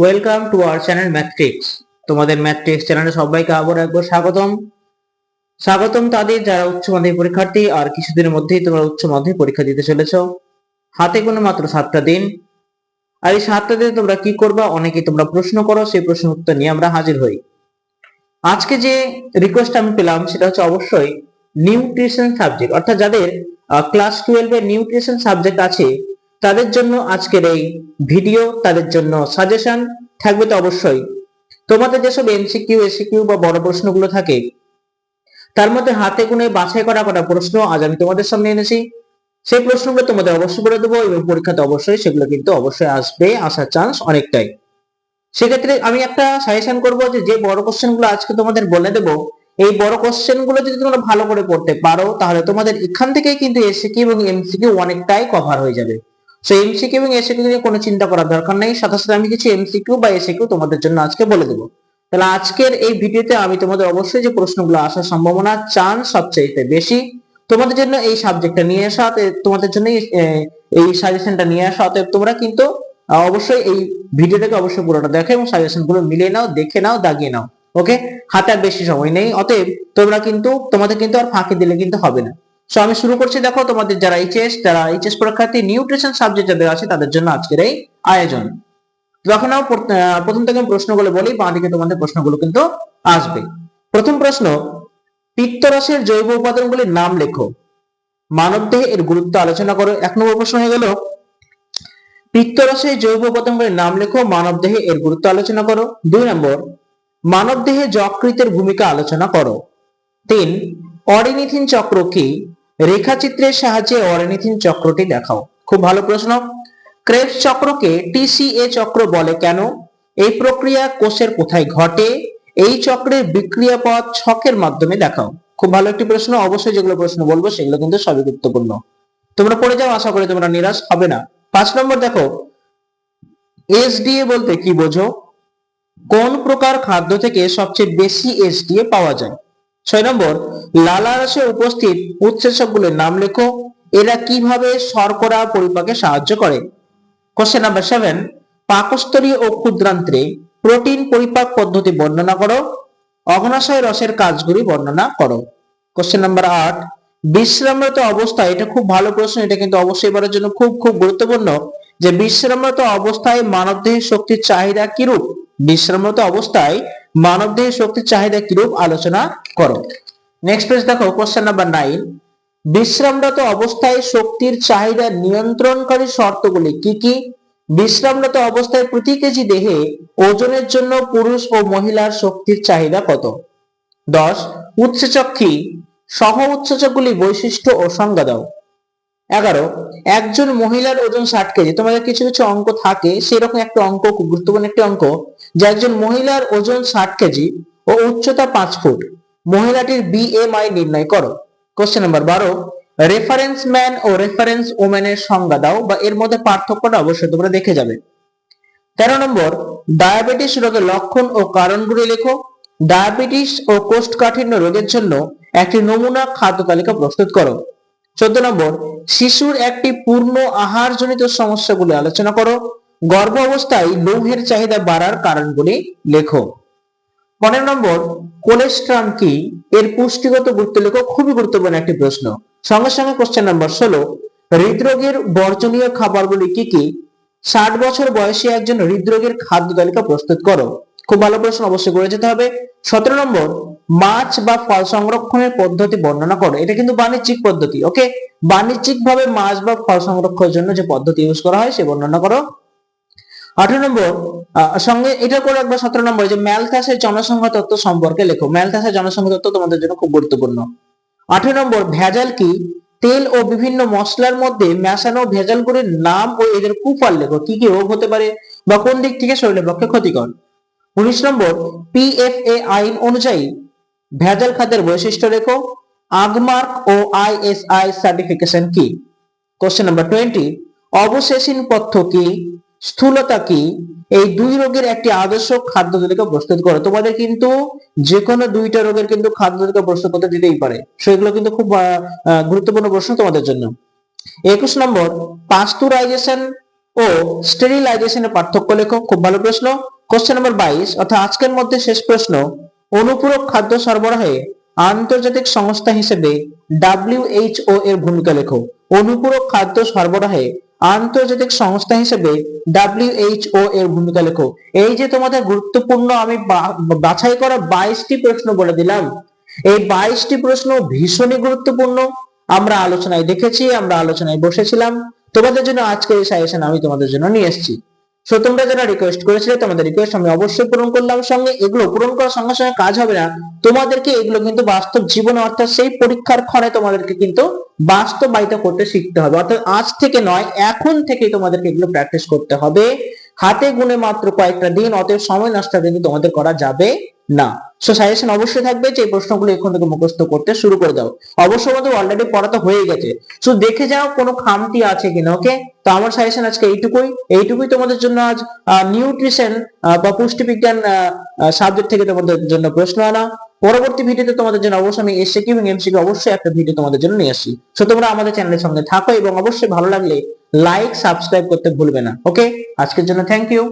Welcome to our channel matrix তোমাদের matrix চ্যানেলে সবাইকে আবার একবার স্বাগতম। স্বাগতম তাদের যারা উচ্চ মাধ্যমিক পরীক্ষার্থী, আর কিছুদিনের মধ্যেই তোমরা উচ্চ মাধ্যমিক পরীক্ষা দিতে চলেছ। হাতে কোনো মাত্র সাতটা দিন। আর এই সাতটা দিনে তোমরা কি করবা অনেকে তোমরা প্রশ্ন করো, সেই প্রশ্ন উত্তর নিয়ে আমরা হাজির হই। আজকে যে রিকোয়েস্ট আমি পেলাম, সেটা হচ্ছে অবশ্যই নিউট্রিশন সাবজেক্ট অর্থাৎ যাদের ক্লাস টুয়েলভে নিউট্রিশন সাবজেক্ট আছে তাদের জন্য আজকের এই ভিডিও, তাদের জন্য সাজেশন থাকবে তো অবশ্যই। তোমাদের যেসব এমসিকিউ এসিকিউ বা বড় প্রশ্নগুলো থাকে, তার মধ্যে হাতে গুনে বাছাই করা করা প্রশ্ন আজ আমি তোমাদের সামনে এনেছি। সেই প্রশ্নগুলো তোমাদের অবশ্যই করে দেবো এবং পরীক্ষাতে অবশ্যই, সেগুলো কিন্তু অবশ্যই আসবে, আসার চান্স অনেকটাই। সেক্ষেত্রে আমি একটা সাজেশন করব যে যে বড় কোশ্চেনগুলো আজকে তোমাদের বলে দেবো, এই বড় কোশ্চেনগুলো যদি তোমরা ভালো করে পড়তে পারো, তাহলে তোমাদের এখান থেকেই কিন্তু এসিকিউ এবং এমসিকিউ অনেকটাই কভার হয়ে যাবে। সো এমসিকিউ এবং এসিকিউ নিয়ে কোনো চিন্তা করার দরকার নেই। সাথে সাথে আমি কিছু এমসিকিউ বা এসিকিউ তোমাদের জন্য আজকে বলে দেবো। তাহলে আজকের এই ভিডিওতে আমি তোমাদের অবশ্যই যে প্রশ্নগুলো আসার সম্ভাবনা, চান্স সবচেয়ে বেশি, তোমাদের জন্য এই সাবজেক্টটা নিয়ে আসা তোমাদের জন্য এই- সাজেশনটা নিয়ে আসা। অতএব তোমরা কিন্তু অবশ্যই এই ভিডিওটাকে অবশ্যই পুরোটা দেখো এবং সাজেশনগুলো মিলিয়ে নাও, দেখে নাও, দাগিয়ে নাও। ওকে? হাতে বেশি সময় নেই। অতএব তোমরা কিন্তু, তোমাদের কিন্তু আর ফাঁকি দিলে কিন্তু হবে না। সো আমি শুরু করছি, দেখো তোমাদের যারা এইচএস যারা এইচএস পরীক্ষার্থী নিউট্রিশন সাবজেক্ট যাদের আছে, তাদের জন্য আজকের এই আয়োজন। আমি প্রথম থেকে প্রশ্নগুলো বলি, বাঁ দিকে তোমাদের প্রশ্নগুলো কিন্তু আসবে। প্রথম প্রশ্ন পিত্তরসের জৈব উপাদানগুলির নাম লেখো। মানবদেহে এর গুরুত্ব আলোচনা করো। এক নম্বর প্রশ্ন হয়ে গেল পিত্তরসের জৈব উপাদানগুলির নাম লেখো মানবদেহে এর গুরুত্ব আলোচনা করো। দুই নম্বর মানবদেহে যকৃতের ভূমিকা আলোচনা করো। তিন, অরিনিথিন চক্র কি? রেখাচিত্রের সাহায্যে অরিনিথিন চক্রটি দেখাও। খুব ভালো প্রশ্ন। ক্রেবস চক্রকে টিসিএ চক্র বলে কেন? এই প্রক্রিয়া কোষের কোথায় ঘটে? এই চক্রের বিক্রিয়া পথ ছকের মাধ্যমে দেখাও। খুব ভালো একটি প্রশ্ন। অবশ্যই যেগুলো প্রশ্ন বলব সেগুলো কিন্তু সবই গুরুত্বপূর্ণ। তোমরা পড়ে যাও, আশা করি তোমরা নিরাশ হবে না। পাঁচ নম্বর দেখো। এসডিএ বলতে কি বোঝো? কোন প্রকার খাদ্য থেকে সবচেয়ে বেশি এসডিএ পাওয়া যায়? ছয় নম্বর লালারসে উপস্থিত উৎসেচকগুলোর নাম লেখো। এরা কীভাবে শর্করা পরিপাকে সাহায্য করে? কোশ্চেন নাম্বার সেভেন পাকস্থলী ও ক্ষুদ্রান্ত্রে প্রোটিন পরিপাক পদ্ধতি বর্ণনা করো। অগ্নাশয় রসের কাজগুলি বর্ণনা করো। কোশ্চেন নাম্বার আট, বিশ্রামরত অবস্থায়, এটা খুব ভালো প্রশ্ন, এটা কিন্তু অবশ্যই এবারের জন্য খুব খুব গুরুত্বপূর্ণ, যে বিশ্রামরত অবস্থায় মানবদেহের শক্তির চাহিদা কিরূপ? বিশ্রামরত অবস্থায় মানবদেহের শক্তির চাহিদা কিরূপ? আলোচনা করো। নেক্সট পেজ দেখো কোশ্চেন নাম্বার নাইন বিশ্রামরত অবস্থায় শক্তির চাহিদা নিয়ন্ত্রণকারী শর্তগুলি কি কি? বিশ্রামরত অবস্থায় প্রতি কেজি দেহে ওজনের জন্য পুরুষ ও মহিলার শক্তির চাহিদা কত? দশ, উৎসেচক কি? সহ উৎসেচকগুলি বৈশিষ্ট্য ও সংজ্ঞা দাও। এগারো, একজন মহিলার ওজন ষাট কেজি, তোমাদের কিছু কিছু অঙ্ক থাকে, সেরকম একটা অঙ্ক, খুব গুরুত্বপূর্ণ একটি অঙ্ক, যে একজন মহিলার ওজন ষাট কেজি ও উচ্চতা পাঁচ ফুট, মহিলাটির বিএমআই নির্ণয় করো। কোশ্চেন নাম্বার বারো রেফারেন্স ম্যান ও রেফারেন্স ওম্যানের সংজ্ঞা দাও, বা এর মধ্যে পার্থক্যটা অবশ্যই তোমরা দেখে যাবে। তেরো নম্বর ডায়াবেটিস রোগের লক্ষণ ও কারণগুলি লেখো। ডায়াবেটিস ও কোষ্ঠকাঠিন্য রোগের জন্য একটি নমুনা খাদ্য তালিকা প্রস্তুত করো। চোদ্দ নম্বর, শিশুর একটি পূর্ণ আহারজনিত সমস্যাগুলি আলোচনা করো। গর্ভ অবস্থায় লৌহের চাহিদা বাড়ার কারণগুলি লেখো। পনেরো নম্বর কোলেস্ট্রাম কি? এর পুষ্টিগত গুরুত্ব লেখো, খুবই গুরুত্বপূর্ণ একটি প্রশ্ন। সঙ্গে সঙ্গে কোশ্চেন নম্বর ষোলো, হৃদরোগের বর্জনীয় খাবারগুলি কি কি? ষাট বছর বয়সে একজন হৃদরোগের খাদ্য তালিকা প্রস্তুত করো। খুব ভালো প্রশ্ন অবশ্যই করে যেতে হবে। সতেরো নম্বর, মাছ বা ফল সংরক্ষণের পদ্ধতি বর্ণনা করো। এটা কিন্তু বাণিজ্যিক পদ্ধতি ওকে বাণিজ্যিক ভাবে মাছ বা ফল সংরক্ষণের জন্য যে পদ্ধতি ইউজ করা হয়, সে বর্ণনা করো। আঠারো নম্বর সঙ্গে এটা করে একবার সতেরো নম্বর, যে ম্যালথাসের জনসংখ্যা তত্ত্ব সম্পর্কে লেখো। ম্যালথাসের জনসংখ্যা তত্ত্ব তোমাদের জন্য খুব গুরুত্বপূর্ণ। আঠারো নম্বর, ভেজাল কি? তেল ও বিভিন্ন মশলার মধ্যে মেশানো ভেজালগুলির নাম ও এদের কুফল লেখো। কি কি রোগ হতে পারে বা কোন দিক থেকে শরীরের পক্ষে ক্ষতিকর? উনিশ নম্বর পিএফএ আইন অনুযায়ী ভেজাল খাদ্যের বৈশিষ্ট্য লেখো আগমার্ক ও আইএসআই সার্টিফিকেশন কি? কোশ্চেন নাম্বার টোয়েন্টি অবশেষীন পথ্য কি? স্থূলতা কি? এই দুই রোগের একটি আদর্শ খাদ্য তালিকা প্রস্তুত করো। তোমাদের কিন্তু যে কোনো দুইটা রোগের কিন্তু খাদ্য তালিকা প্রস্তুত করতে দিতেই পারে। সেগুলো কিন্তু খুব গুরুত্বপূর্ণ প্রশ্ন তোমাদের জন্য। একুশ নম্বর, পাস্তুরাইজেশন ও স্টেরিলাইজেশনের পার্থক্য লেখো। খুব ভালো প্রশ্ন। কোশ্চেন নম্বর বাইশ, অর্থাৎ আজকের মধ্যে শেষ প্রশ্ন, অনুপূরক খাদ্য সরবরাহে আন্তর্জাতিক সংস্থা হিসেবে ডাব্লিউএইচও এর ভূমিকা লেখো। অনুপূরক খাদ্য সরবরাহে আন্তর্জাতিক সংস্থা হিসেবে ডাব্লিউএইচও এর ভূমিকা লেখো। এই যে তোমাদের গুরুত্বপূর্ণ আমি বাছাই করা বাইশটি প্রশ্ন বলে দিলাম, এই বাইশটি প্রশ্ন ভীষণই গুরুত্বপূর্ণ। আমরা আলোচনায় দেখেছি, আমরা আলোচনায় বসেছিলাম। তোমাদের জন্য আজকের এই সাজেশন আমি তোমাদের জন্য নিয়ে এসেছি। সো তোমরা যারা রিকোয়েস্ট করেছিলে, তোমাদের রিকোয়েস্ট আমি অবশ্যই পূরণ করলাম। সঙ্গে এগুলো পূরণ করার সঙ্গে সঙ্গে কাজ হবে না। তোমাদেরকে এগুলো কিন্তু বাস্তব জীবনে, অর্থাৎ সেই পরীক্ষার ক্ষণে তোমাদেরকে কিন্তু বাস্তবায়িত করতে শিখতে হবে। অর্থাৎ আজ থেকে নয়, এখন থেকে তোমাদেরকে এগুলো প্র্যাকটিস করতে হবে। হাতে গুনে মাত্র কয়েকটা দিন, অতএব সময় নষ্ট কিন্তু তোমাদের করা যাবে না। সো সাজেশন অবশ্যই থাকবে যে প্রশ্নগুলো এখন থেকে মুখস্থ করতে শুরু করে দাও। অবশ্যই আমাদের অলরেডি পড়া তো হয়ে গেছে। সো দেখে যাও কোনো খামতি আছে কিনা ওকে তো আমার সাজেশন আজকে এইটুকুই। এইটুকুই তোমাদের জন্য আজ নিউট্রিশন বা পুষ্টিবিজ্ঞান সাবজেক্ট থেকে তোমাদের জন্য প্রশ্ন আনা। পরবর্তী ভিডিওতে তোমাদের জন্য অবশ্যই আমি এসএকিউ এবং এমসিকিউ অবশ্যই একটা ভিডিও তোমাদের জন্য নিয়ে আসি। সো তোমরা আমাদের চ্যানেলের সঙ্গে থাকো এবং অবশ্যই ভালো লাগলে লাইক সাবস্ক্রাইব করতে ভুলবে না ওকে আজকের জন্য থ্যাংক ইউ